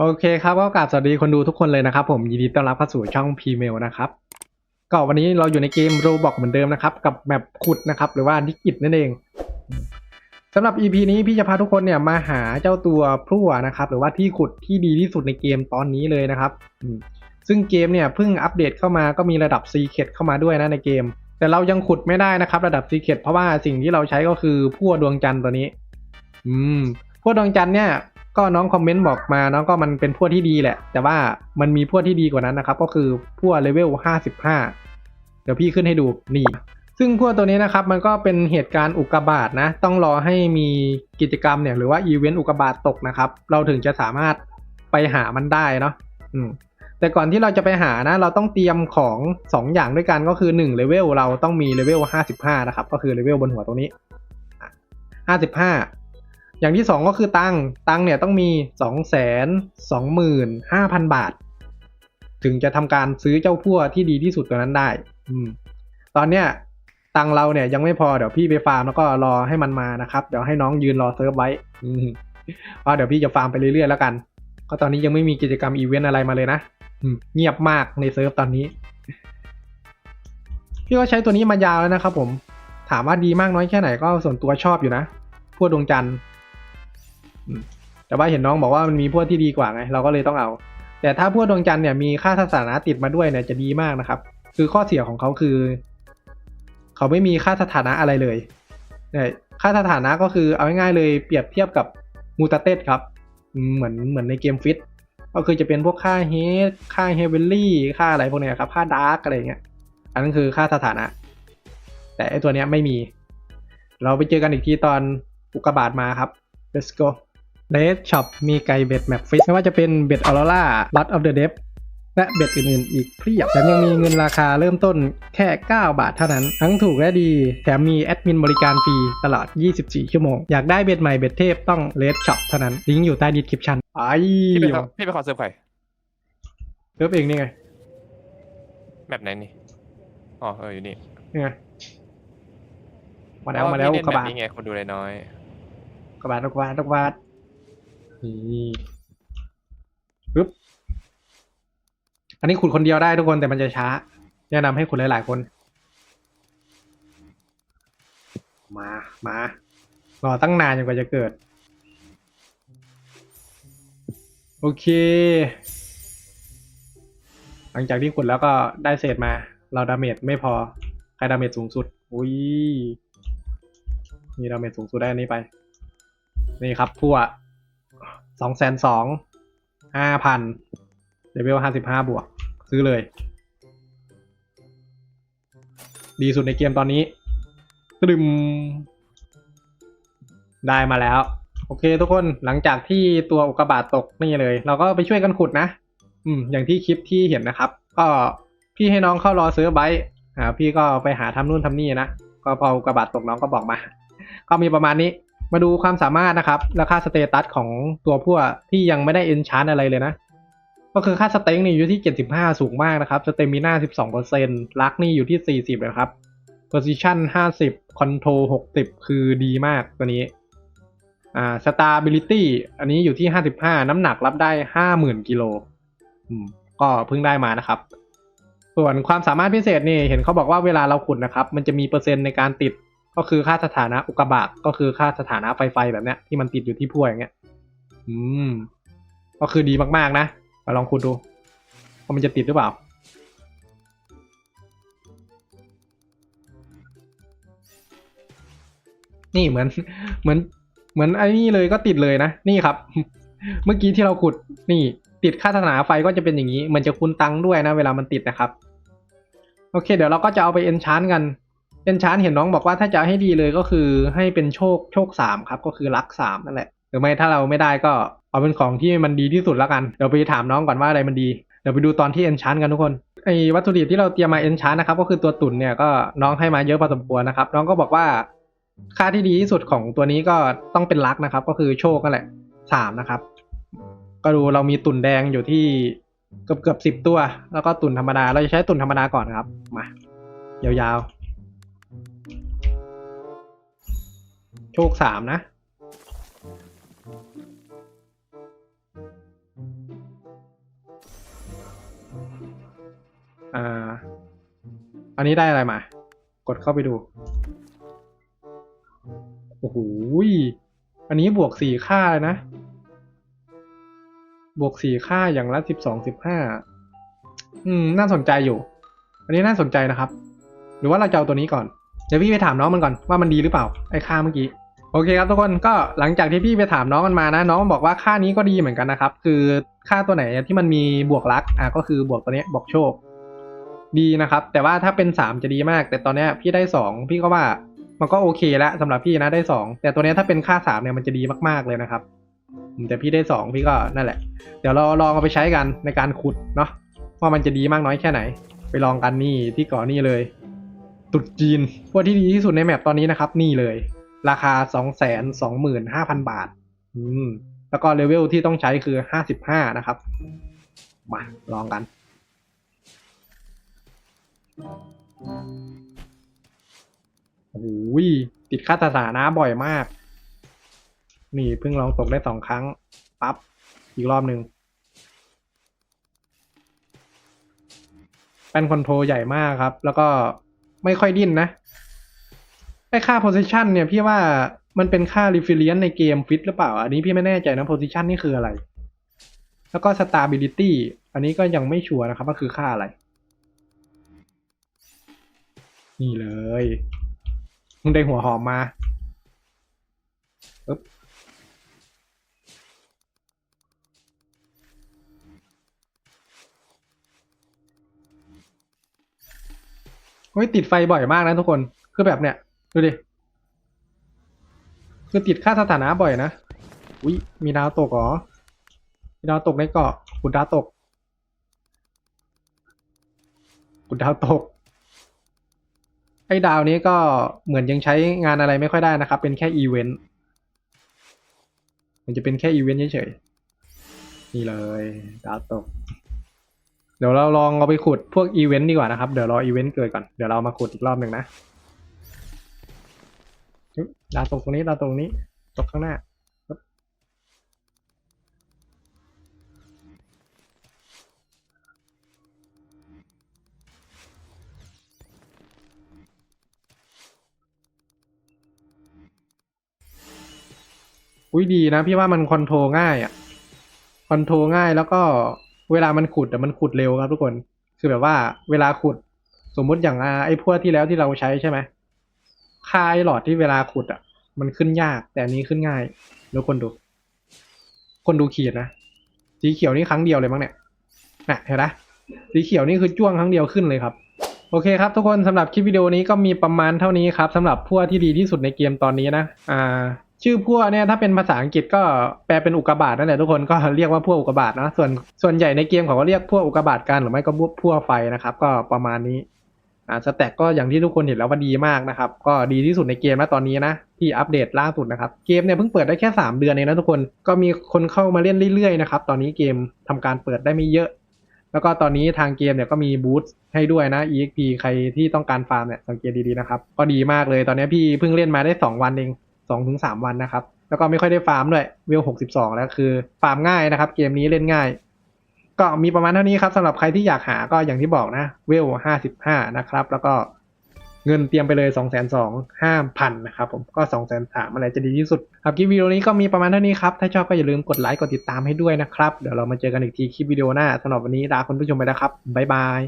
โอเคครับก็กราบสวัสดีคนดูทุกคนเลยนะครับ ผมยินดีต้อนรับเข้าสู่ช่อง p m a i l นะครับก็วันนี้เราอยู่ในเกมโรบอกเหมือนเดิมนะครับ กับแมปขุดนะครับ หรือว่าดิกิตนั่นเองสำหรับ EP นี้พี่จะพาทุกคนเนี่ยมาหาเจ้าตัวพลั่วนะครับ หรือว่าที่ขุดที่ดีที่สุดในเกมตอนนี้เลยนะครับซึ่งเกมเนี่ยเพิ่งอัปเดตเข้ามาก็มีระดับ Secret เข้ามาด้วยนะในเกม แต่เรายังขุดไม่ได้นะครับ ระดับ Secret เพราะว่าสิ่งที่เราใช้ก็คือพั่วดวงจันทร์ตัวนี้ อืมพวกดวงจันทร์เนี่ย ก็น้องคอมเมนต์บอกมาน้องก็มันเป็นพวกที่ดีแหละ แต่ว่ามันมีพวกที่ดีกว่านั้นนะครับ ก็คือพวกเลเวล 55 เดี๋ยวพี่ขึ้นให้ดูนี่ ซึ่งพวกตัวนี้นะครับมันก็เป็นเหตุการณ์อุกกาบาตนะ ต้องรอให้มีกิจกรรมเนี่ยหรือว่าอีเวนต์อุกกาบาตตกนะครับ เราถึงจะสามารถไปหามันได้เนาะอืมแต่ก่อนที่เราจะไปหานะ เราต้องเตรียมของ 2 อย่างด้วยกันก็คือ1เลเวลเราต้องมีเลเวล55 นะครับ ก็คือเลเวลบนหัวตรงนี้ 55 อย่างที่ 2 ก็คือตังค์ตังค์เนี่ยต้องมี 2 2 5 0 0 0 บาท ถึงจะทำการซื้อเจ้าพั่วที่ดีที่สุดตัวนั้นได้ อืม ตอนเนี้ยตังค์เราเนี่ยยังไม่พอเดี๋ยวพี่ไปฟาร์มแล้วก็รอให้มันมานะครับ เดี๋ยวให้น้องยืนรอเซิร์ฟไว้อืมเพราะเดี๋ยวพี่จะฟาร์มไปเรื่อยๆแล้วกัน ก็ตอนนี้ยังไม่มีกิจกรรมอีเวนต์อะไรมาเลยนะเงียบมากในเซิร์ฟตอนนี้ พี่ก็ใช้ตัวนี้มายาวแล้วนะครับผม ถามว่าดีมากน้อยแค่ไหนก็ส่วนตัวชอบอยู่นะ พวกดวงจันทร์ แต่ว่าเห็นน้องบอกว่ามันมีพวกที่ดีกว่าไง เราก็เลยต้องเอา แต่ถ้าพวกดวงจันทร์เนี่ยมีค่าสถานะติดมาด้วยเนี่ยจะดีมากนะครับ คือข้อเสียของเขาคือ เขาไม่มีค่าสถานะอะไรเลยเนี่ยค่าสถานะก็คือเอาง่ายๆเลยเปรียบเทียบกับมูตาเต็ดครับ เหมือนเหมือนในเกมฟิตก็คือจะเป็นพวกค่าเฮดค่าเฮเวลลี่ค่าอะไรพวกเนี้ยครับค่าดาร์กอะไรเงี้ย อันนั้นคือค่าสถานะ แต่ไอตัวเนี้ยไม่มี เราไปเจอกันอีกทีตอนอุกกาบาตมาครับ let's go Red Shop มีไก่เบ็ดแมปฟิชไม่ว่าจะเป็นเบ็ดออโรราบัตออฟเดอะเดฟและเบ็ดอื่นๆ อีกเพียบแถมยังมีเงินราคาเริ่มต้นแค่ 9 บาทเท่านั้น ทั้งถูกและดี แถมมีแอดมินบริการฟรีตลอด 24 ชั่วโมง อยากได้เบ็ดใหม่เบ็ดเทพต้อง Red Shop เท่านั้น ลิงก์อยู่ใต้ดีคริปชันไอ้พี่ไปขอพี่ไปขอเซิร์ฟใครเลิฟเองนี่ไง แบบไหนนี่ อ๋อเอออยู่นี่นี่ไง มาแล้วมาแล้วพี่กเล่นระแบบบาดนี้ไงคนดูเลยน้อยกระบาดกระบาดกระบาด นี่ปึ๊บ อันนี้ขุดคนเดียวได้ทุกคนแต่มันจะช้า แนะนำให้ขุดหลายๆคน มา มารอตั้งนานจนกว่าจะเกิด โอเค หลังจากที่ขุดแล้วก็ได้เศษมา เราดาเมจไม่พอ ใครดาเมจสูงสุด อุ้ยมีดาเมจสูงสุดได้อันนี้ไป นี่ครับพวก สองแสนสองห้าพันเลเวลห้าสิบห้าบวก ซื้อเลย ดีสุดในเกมตอนนี้ตรึมได้มาแล้ว โอเคทุกคนหลังจากที่ตัวอุกกาบาตตกนี่เลย เราก็ไปช่วยกันขุดนะ อืม อย่างที่คลิปที่เห็นนะครับ ก็พี่ให้น้องเข้ารอซื้อไบต์อ่าพี่ก็ไปหาทำนู่นทำนี่นะ ก็พออุกกาบาตตกน้องก็บอกมา ก็มีประมาณนี้ มาดูความสามารถนะครับ และค่าสเตตัสของตัวพวกที่ยังไม่ได้เอนชานอะไรเลยนะ ก็คือค่าสเต็งนี่อยู่ที่ 75 สูงมากนะครับ สเตมิน่า 12%ลักนี่อยู่ที่ 40นะครับ position 50 control 60 คือดีมากตัวนี้ อ่า stability อันนี้อยู่ที่ 55 น้ำหนักรับได้ 50,000กิโลอืมก็เพิ่งได้มานะครับ ส่วนความสามารถพิเศษนี่เห็นเขาบอกว่าเวลาเราขุดนะครับ มันจะมีเปอร์เซ็นต์ในการติด ก็คือค่าสถานะอุกกาบาตก็คือค่าสถานะไฟไฟแบบเนี้ยที่มันติดอยู่ที่พั่วอย่างเงี้ย อืม ก็คือดีมากๆนะมาลองขุดดูว่ามันจะติดหรือเปล่า นี่เหมือนเหมือนเหมือนไอ้นี่เลยก็ติดเลยนะนี่ครับ เมื่อกี้ที่เราขุดนี่ ติดค่าสถานะไฟก็จะเป็นอย่างนี้ มันจะคูณตังค์ด้วยนะ เวลามันติดนะครับ โอเค เดี๋ยวเราก็จะเอาไปเอนชานกัน เอนชานเห็นน้องบอกว่าถ้าจะให้ดีเลยก็คือให้เป็นโชคโชคสามครับ ก็คือรักสามนั่นแหละ หรือไม่ถ้าเราไม่ได้ก็เอาเป็นของที่มันดีที่สุดแล้วกัน เดี๋ยวไปถามน้องก่อนว่าอะไรมันดีเดี๋ยวไปดูตอนที่เอนชานกันทุกคนไอ้วัตถุดิบที่เราเตรียมมาเอนชานนะครับก็คือตัวตุ่นเนี่ยก็น้องให้มาเยอะพอสมควรนะครับ น้องก็บอกว่าค่าที่ดีที่สุดของตัวนี้ก็ต้องเป็นลักนะครับ ก็คือโชคนั่นแหละสามนะครับ ก็ดูเรามีตุ่นแดงอยู่ที่เกือบเกือบสิบตัว แล้วก็ตุ่นธรรมดาเราจะใช้ตุ่นธรรมดาก่อนครับมายาวๆ ชคสามนะ อ่า อันนี้ได้อะไรมา กดเข้าไปดู โอ้โห อันนี้บวกสี่ค่าเลยนะ บวกสี่ค่าอย่างละสิบสองสิบห้า อืม น่าสนใจอยู่ อันนี้น่าสนใจนะครับ หรือว่าเราจะเอาตัวนี้ก่อนเดี๋ยวพี่ไปถามน้องมันก่อนว่ามันดีหรือเปล่า ไอ้ค่าเมื่อกี้ โอเคครับทุกคนก็หลังจากที่พี่ไปถามน้องมันมานะ น้องบอกว่าค่านี้ก็ดีเหมือนกันนะครับ คือค่าตัวไหนที่มันมีบวกลักอะก็คือบวกตัวนี้บวกโชค ดีนะครับ แต่ว่าถ้าเป็นสามจะดีมาก แต่ตอนนี้พี่ได้สองพี่ก็ว่ามันก็โอเคแล้วสำหรับพี่นะได้สองแต่ตัวนี้ถ้าเป็นค่าสามเนี่ยมันจะดีมากๆเลยนะครับแต่พี่ได้สองพี่ก็นั่นแหละ เดี๋ยวเราลองเอาไปใช้กันในการขุดเนาะว่ามันจะดีมากน้อยแค่ไหน ไปลองกันนี่ที่ก่อนนี่เลย ตุดจีนพวกที่ดีที่สุดในแมปตอนนี้นะครับ นี่เลย ราคาสองแสนสองหมื่นห้าพันบาท อืม แล้วก็เลเวลที่ต้องใช้คือห้าสิบห้านะครับ มา ลองกัน โอ้โหติดค่าสถานะบ่อยมาก นี่เพิ่งลองตกได้สองครั้ง ปั๊บ อีกรอบหนึ่งแป้นคอนโทรใหญ่มากครับ แล้วก็ไม่ค่อยดิ้นนะ ไอค่า position เนี่ยพี่ว่ามันเป็นค่า reference ในเกมฟิตหรือเปล่า อันนี้พี่ไม่แน่ใจนะ position นี่คืออะไร แล้วก็ stability อันนี้ก็ยังไม่ชัวร์นะครับว่าคือค่าอะไร นี่เลยมึงได้หัวหอมมาปึ๊บเฮ้ยติดไฟบ่อยมากนะทุกคน คือแบบเนี้ย ดูดิ คือติดค่าสถานะบ่อยนะ อุ้ยมีดาวตกเหรอ มีดาวตกในเกาะขุดดาวตกขุดดาวตก ไอ้ดาวนี้ก็เหมือนยังใช้งานอะไรไม่ค่อยได้นะครับ เป็นแค่อีเวนต์ มันจะเป็นแค่อีเวนต์เฉยๆ นี่เลย ดาวตกเดี๋ยวเราลองเอาไปขุดพวกอีเวนต์ดีกว่านะครับ เดี๋ยวรออีเวนต์เกิดก่อน เดี๋ยวเรามาขุดอีกรอบหนึ่งนะ ดาวตกตรงนี้ดาวตกตรงนี้ ตกข้างหน้าอุ้ยดีนะพี่ว่ามันคอนโทรง่ายอะคอนโทรง่ายแล้วก็เวลามันขุดแต่มันขุดเร็วครับทุกคน คือแบบว่าเวลาขุดสมมุติอย่างไอ้พวกที่แล้วที่เราใช้ใช่ไหม ค่าไอหลอดที่เวลาขุดอะ มันขึ้นยาก แต่อันนี้ขึ้นง่ายแล้วคนดู คนดูขีดนะ สีเขียวนี่ครั้งเดียวเลยมั้งเนี่ยน่ะเห็นไหมสีเขียวนี่คือจ้วงครั้งเดียวขึ้นเลยครับ โอเคครับทุกคนสำหรับคลิปวิดีโอนี้ก็มีประมาณเท่านี้ครับสำหรับพวกที่ดีที่สุดในเกมตอนนี้นะ อ่า ชื่อพวกเนี่ยถ้าเป็นภาษาอังกฤษก็แปลเป็นอุกกาบาตนั่นแหละทุกคนก็เรียกว่าพวกอุกกาบาตนะ ส่วนส่วนใหญ่ในเกมเขาก็เรียกพวกอุกกาบาตกันหรือไม่ก็พวกพวกไฟนะครับ ก็ประมาณนี้ อ่าสแต็กก็อย่างที่ทุกคนเห็นแล้วว่าดีมากนะครับ ก็ดีที่สุดในเกมนะตอนนี้นะ ที่อัปเดตล่าสุดนะครับ เกมเนี่ยเพิ่งเปิดได้แค่ 3 เดือนเองนะทุกคนก็มีคนเข้ามาเล่นเรื่อยๆนะครับ ตอนนี้เกมทำการเปิดได้ไม่เยอะ แล้วก็ตอนนี้ทางเกมเนี่ยก็มีบูธให้ด้วยนะ EXP ใครที่ต้องการฟาร์มเนี่ยสังเกตดีๆนะครับก็ดีมากเลยตอนนี้พี่เพิ่งเล่นมาได้ 2 วันเอง2ถึงวันนะครับแล้วก็ไม่ค่อยได้ฟาร์มด้วยเวล 62 แล้วคือฟาร์มง่ายนะครับ เกมนี้เล่นง่าย ก็มีประมาณเท่านี้ครับสำหรับใครที่อยากหาก็อย่างที่บอกนะ เวลห้าสิบห้านะครับ แล้วก็เงินเตรียมไปเลย2 2 0 0 5พันนะครับผมก็2 3 0 0 0อะไรจะดีที่สุดครับคลิปวิดีโอนี้ก็มีประมาณเท่านี้ครับ ถ้าชอบก็อย่าลืมกดไลค์กดติดตามให้ด้วยนะครับ เดี๋ยวเรามาเจอกันอีกทีคลิปวิดีโอหน้าสำหรับวันนี้ลาคุณผู้ชมไปแล้วครับบ๊ายบาย